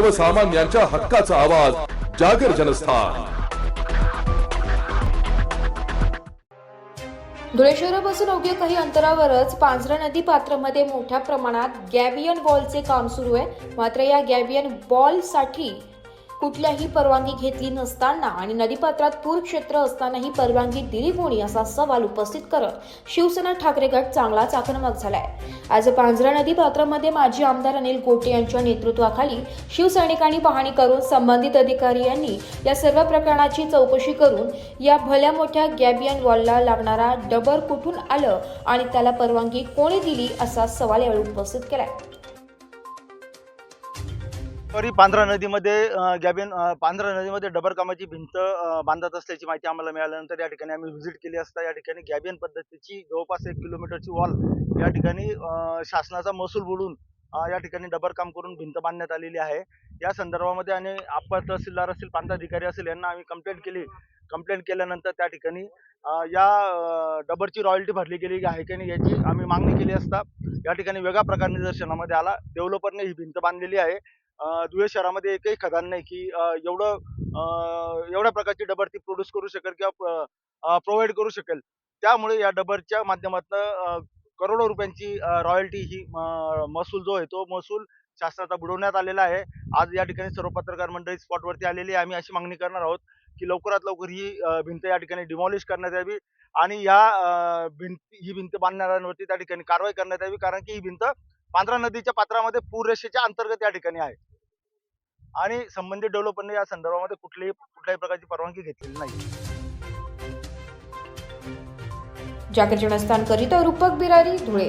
सर्वसामान्यांच्या हक्काचा आवाज जागर जनस्थान. धुळे शहरापासून अवघ्या काही अंतरावरच पांझरा नदी पात्रामध्ये मोठ्या प्रमाणात गॅबियन बॉलचे काम सुरू आहे. मात्र या गॅबियन बॉलसाठी कुठल्याही परवानगी घेतली नसताना आणि नदीपात्रात पूर क्षेत्र असतानाही परवानगी दिली कोणी असा सवाल उपस्थित करत शिवसेना ठाकरे गट चांगलाच आक्रमक झालाय. आज पांझरा नदी पात्रामध्ये माजी आमदार अनिल गोटे यांच्या नेतृत्वाखाली शिवसैनिकांनी पाहणी करून संबंधित अधिकारी यांनी या सर्व प्रकरणाची चौकशी करून या भल्या मोठ्या गॅबियन वॉलला लागणारा डबर कुठून आलं आणि त्याला परवानगी कोणी दिली असा सवाल यावेळी उपस्थित केलाय. तरी पांढरा नदीमध्ये गॅबिन पांढरा नदीमध्ये डबर कामाची भिंत बांधत असल्याची माहिती आम्हाला मिळाल्यानंतर या ठिकाणी आम्ही व्हिजिट केली असता या ठिकाणी गॅबियन पद्धतीची जवळपास एक किलोमीटरची वॉल या ठिकाणी शासनाचा महसूल बुडून या ठिकाणी डबरकाम करून भिंत बांधण्यात आलेली आहे. या संदर्भामध्ये आणि अप्पर तहसीलदार असतील प्रांताधिकारी असेल यांना आम्ही कंप्लेंट केली. कंप्लेंट केल्यानंतर त्या ठिकाणी या डबरची रॉयल्टी भरली गेली आहे की नाही याची आम्ही मागणी केली असता या ठिकाणी वेगळा प्रकार निदर्शनामध्ये आला. डेव्हलपरने ही भिंत बांधलेली आहे. धुळे शहरामध्ये एकही खदान नाही की एवढं एवढ्या प्रकारची डबर ती प्रोड्यूस करू शकेल किंवा प्रोव्हाइड करू शकेल. त्यामुळे या डबरच्या माध्यमातून करोडो रुपयांची रॉयल्टी ही महसूल जो आहे तो महसूल शासनाचा बुडवण्यात आलेला आहे. आज या ठिकाणी सर्व पत्रकार मंडळी स्पॉटवरती आलेली आहे. आम्ही अशी मागणी करणार आहोत की लवकरात लवकर ही भिंत या ठिकाणी डिमॉलिश करण्यात यावी आणि या भिंत ही भिंत बांधणाऱ्यांवरती त्या ठिकाणी कारवाई करण्यात यावी. कारण की ही भिंत पांढरा नदीच्या पात्रामध्ये पूररेषेच्या अंतर्गत या ठिकाणी आहे. आणि संबंधित डेव्हलपरने या संदर्भामध्ये कुठलीही कुठल्याही प्रकारची परवानगी घेतलेली नाही. जागर करीता करिता रूपक बिरारी धुळे.